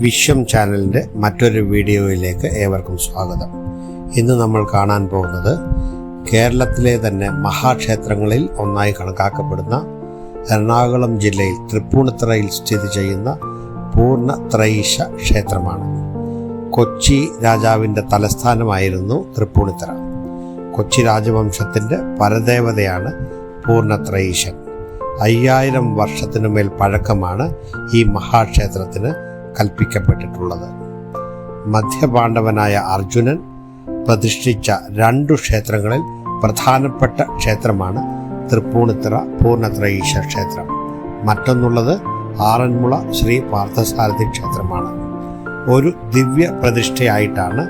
വിശ്വം ചാനലിന്റെ മറ്റൊരു വീഡിയോയിലേക്ക് ഏവർക്കും സ്വാഗതം. ഇന്ന് നമ്മൾ കാണാൻ പോകുന്നത് കേരളത്തിലെ തന്നെ മഹാക്ഷേത്രങ്ങളിൽ ഒന്നായി കണക്കാക്കപ്പെടുന്ന എറണാകുളം ജില്ലയിൽ തൃപ്പൂണിത്തറയിൽ സ്ഥിതി ചെയ്യുന്ന പൂർണ ത്രൈശ ക്ഷേത്രമാണ്. കൊച്ചി രാജാവിന്റെ തലസ്ഥാനമായിരുന്നു തൃപ്പൂണിത്തറ. കൊച്ചി രാജവംശത്തിന്റെ പരദേവതയാണ് പൂർണത്രയീശൻ അയ്യായിരം വർഷത്തിനുമേൽ പഴക്കമാണ് ഈ മഹാക്ഷേത്രത്തിന് കൽപ്പിക്കപ്പെട്ടിട്ടുള്ളത്. മധ്യപാണ്ഡവനായ അർജുനൻ പ്രതിഷ്ഠിച്ച രണ്ടു ക്ഷേത്രങ്ങളിൽ പ്രധാനപ്പെട്ട ക്ഷേത്രമാണ് തൃപ്പൂണിത്തറ പൂർണത്രയീശ ക്ഷേത്രം. മറ്റൊന്നുള്ളത് ആറന്മുള ശ്രീ പാർത്ഥസാരഥി ക്ഷേത്രമാണ്. ഒരു ദിവ്യ പ്രതിഷ്ഠയായിട്ടാണ്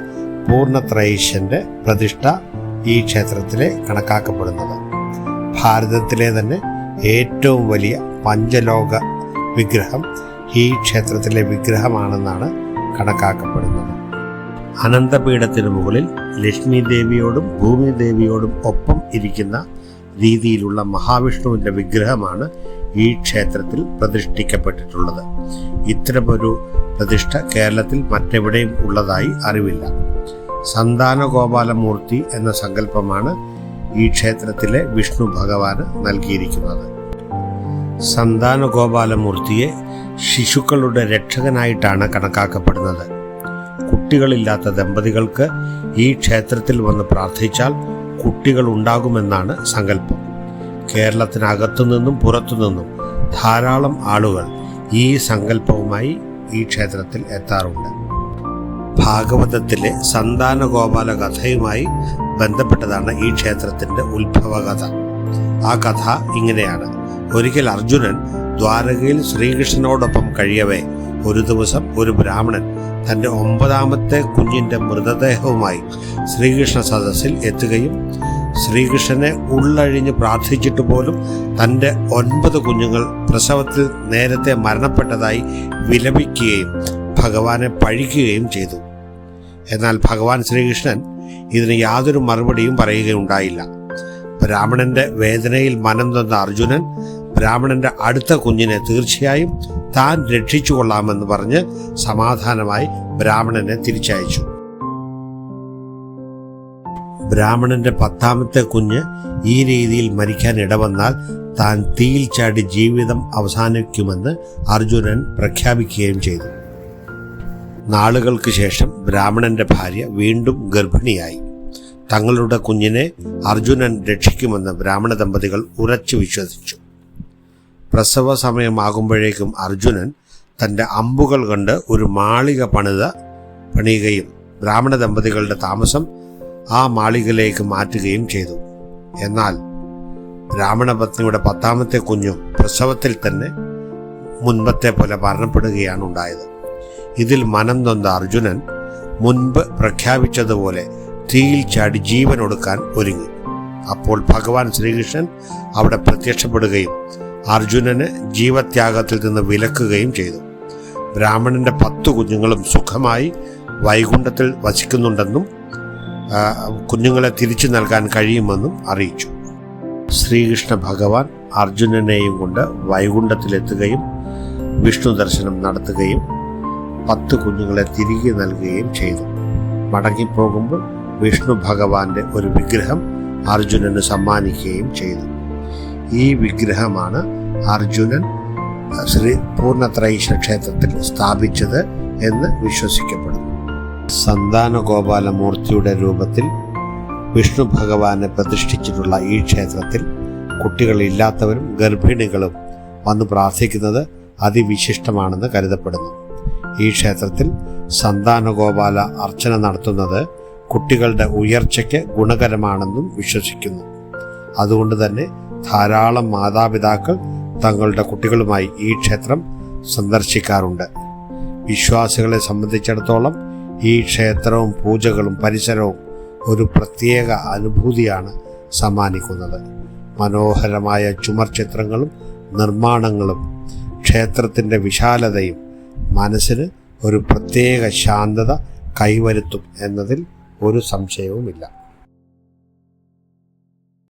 പൂർണത്രയീശന്റെ പ്രതിഷ്ഠ ഈ ക്ഷേത്രത്തിലെ കണക്കാക്കപ്പെടുന്നത്. ഭാരതത്തിലെ തന്നെ ഏറ്റവും വലിയ പഞ്ചലോക വിഗ്രഹം ഈ ക്ഷേത്രത്തിലെ വിഗ്രഹമാണെന്നാണ് കണക്കാക്കപ്പെടുന്നത്. അനന്തപീഠത്തിന് മുകളിൽ ലക്ഷ്മി ദേവിയോടും ഭൂമി ദേവിയോടും ഒപ്പം ഇരിക്കുന്ന രീതിയിലുള്ള മഹാവിഷ്ണുവിന്റെ വിഗ്രഹമാണ് ഈ ക്ഷേത്രത്തിൽ പ്രതിഷ്ഠിക്കപ്പെട്ടിട്ടുള്ളത്. ഇത്തരമൊരു പ്രതിഷ്ഠ കേരളത്തിൽ മറ്റെവിടെയും ഉള്ളതായി അറിവില്ല. സന്താനഗോപാലമൂർത്തി എന്ന സങ്കല്പമാണ് ഈ ക്ഷേത്രത്തിലെ വിഷ്ണു ഭഗവാന് നൽകിയിരിക്കുന്നത്. സന്താനഗോപാലമൂർത്തിയെ ശിശുക്കളുടെ രക്ഷകനായിട്ടാണ് കണക്കാക്കപ്പെടുന്നത്. കുട്ടികളില്ലാത്ത ദമ്പതികൾക്ക് ഈ ക്ഷേത്രത്തിൽ വന്ന് പ്രാർത്ഥിച്ചാൽ കുട്ടികൾ ഉണ്ടാകുമെന്നാണ് സങ്കല്പം. കേരളത്തിനകത്തു നിന്നും പുറത്തു നിന്നും ധാരാളം ആളുകൾ ഈ സങ്കല്പവുമായി ഈ ക്ഷേത്രത്തിൽ എത്താറുണ്ട്. ഭാഗവതത്തിലെ സന്താനഗോപാല കഥയുമായി ബന്ധപ്പെട്ടതാണ് ഈ ക്ഷേത്രത്തിന്റെ ഉത്ഭവകഥ. ആ കഥ ഇങ്ങനെയാണ്. ഒരിക്കൽ അർജുനൻ ദ്വാരകയിൽ ശ്രീകൃഷ്ണനോടൊപ്പം കഴിയവേ. ഒരു ദിവസം ഒരു ബ്രാഹ്മണൻ തന്റെ ഒമ്പതാമത്തെ കുഞ്ഞിന്റെ മൃതദേഹവുമായി ശ്രീകൃഷ്ണ സദസ്സിൽ എത്തുകയും ശ്രീകൃഷ്ണനെ ഉള്ളഴിഞ്ഞ് പ്രാർത്ഥിച്ചിട്ട് പോലും തന്റെ ഒൻപത് കുഞ്ഞുങ്ങൾ പ്രസവത്തിൽ നേരത്തെ മരണപ്പെട്ടതായി വിലപിക്കുകയും ഭഗവാനെ പഴിക്കുകയും ചെയ്തു. എന്നാൽ ഭഗവാൻ ശ്രീകൃഷ്ണൻ ഇതിന് യാതൊരു മറുപടിയും പറയുകയുണ്ടായില്ല. ബ്രാഹ്മണന്റെ വേദനയിൽ മനം തന്ന അർജുനൻ ബ്രാഹ്മണന്റെ അടുത്ത കുഞ്ഞിനെ തീർച്ചയായും താൻ രക്ഷിച്ചു കൊള്ളാമെന്ന് പറഞ്ഞ് സമാധാനമായി ബ്രാഹ്മണനെ തിരിച്ചയച്ചു. ബ്രാഹ്മണന്റെ പത്താമത്തെ കുഞ്ഞ് ഈ രീതിയിൽ മരിക്കാൻ ഇടവന്നാൽ താൻ തീയിൽ ചാടി ജീവിതം അവസാനിക്കുമെന്ന് അർജുനൻ പ്രഖ്യാപിക്കുകയും ചെയ്തു. നാളുകൾക്ക് ശേഷം ബ്രാഹ്മണന്റെ ഭാര്യ വീണ്ടും ഗർഭിണിയായി. തങ്ങളുടെ കുഞ്ഞിനെ അർജുനൻ രക്ഷിക്കുമെന്ന് ബ്രാഹ്മണ ദമ്പതികൾ ഉറച്ചു വിശ്വസിച്ചു. പ്രസവ സമയമാകുമ്പോഴേക്കും അർജുനൻ തന്റെ അമ്പുകൾ കണ്ട് ഒരു മാളിക പണിത പണിയുകയും ബ്രാഹ്മണ ദമ്പതികളുടെ താമസം ആ മാളികയിലേക്ക് മാറ്റുകയും ചെയ്തു. എന്നാൽ ബ്രാഹ്മണ പത്നിയുടെ പത്താമത്തെ കുഞ്ഞും പ്രസവത്തിൽ തന്നെ മുൻപത്തെ പോലെ മരണപ്പെടുകയാണ് ഉണ്ടായത്. ഇതിൽ മനം നൊന്ത അർജുനൻ മുൻപ് പ്രഖ്യാപിച്ചതുപോലെ തീയിൽ ചാടി ജീവൻ ഒടുക്കാൻ ഒരുങ്ങി. അപ്പോൾ ഭഗവാൻ ശ്രീകൃഷ്ണൻ അവിടെ പ്രത്യക്ഷപ്പെടുകയും അർജുനന് ജീവത്യാഗത്തിൽ നിന്ന് വിലക്കുകയും ചെയ്തു. ബ്രാഹ്മണന്റെ പത്തു കുഞ്ഞുങ്ങളും സുഖമായി വൈകുണ്ഠത്തിൽ വസിക്കുന്നുണ്ടെന്നും കുഞ്ഞുങ്ങളെ തിരിച്ചു നൽകാൻ കഴിയുമെന്നും അറിയിച്ചു. ശ്രീകൃഷ്ണ ഭഗവാൻ അർജുനനെയും കൊണ്ട് വൈകുണ്ഠത്തിലെത്തുകയും വിഷ്ണു ദർശനം നടത്തുകയും പത്ത് കുഞ്ഞുങ്ങളെ തിരികെ നൽകുകയും ചെയ്തു. മടങ്ങിപ്പോകുമ്പോൾ വിഷ്ണു ഭഗവാന്റെ ഒരു വിഗ്രഹം അർജുനന് സമ്മാനിക്കുകയും ചെയ്തു. ഈ വിഗ്രഹമാണ് അർജുനൻ ശ്രീ പൂർണത്രൈശ ക്ഷേത്രത്തിൽ സ്ഥാപിച്ചത് എന്ന് വിശ്വസിക്കപ്പെടുന്നു. സന്താന ഗോപാലമൂർത്തിയുടെ രൂപത്തിൽ വിഷ്ണു ഭഗവാനെ പ്രതിഷ്ഠിച്ചിട്ടുള്ള ഈ ക്ഷേത്രത്തിൽ കുട്ടികളില്ലാത്തവരും ഗർഭിണികളും വന്ന് പ്രാർത്ഥിക്കുന്നത് അതിവിശിഷ്ടമാണെന്ന് കരുതപ്പെടുന്നു. ഈ ക്ഷേത്രത്തിൽ സന്താനഗോപാല അർച്ചന നടത്തുന്നത് കുട്ടികളുടെ ഉയർച്ചയ്ക്ക് ഗുണകരമാണെന്നും വിശ്വസിക്കുന്നു. അതുകൊണ്ട് തന്നെ ധാരാളം മാതാപിതാക്കൾ തങ്ങളുടെ കുട്ടികളുമായി ഈ ക്ഷേത്രം സന്ദർശിക്കാറുണ്ട്. വിശ്വാസികളെ സംബന്ധിച്ചിടത്തോളം ഈ ക്ഷേത്രവും പൂജകളും പരിസരവും ഒരു പ്രത്യേക അനുഭൂതിയാണ് സമ്മാനിക്കുന്നത്. മനോഹരമായ ചുമർ ചിത്രങ്ങളും നിർമ്മാണങ്ങളും ക്ഷേത്രത്തിന്റെ വിശാലതയും മനസ്സിന് ഒരു പ്രത്യേക ശാന്തത കൈവരുത്തും എന്നതിൽ ഒരു സംശയവുമില്ല.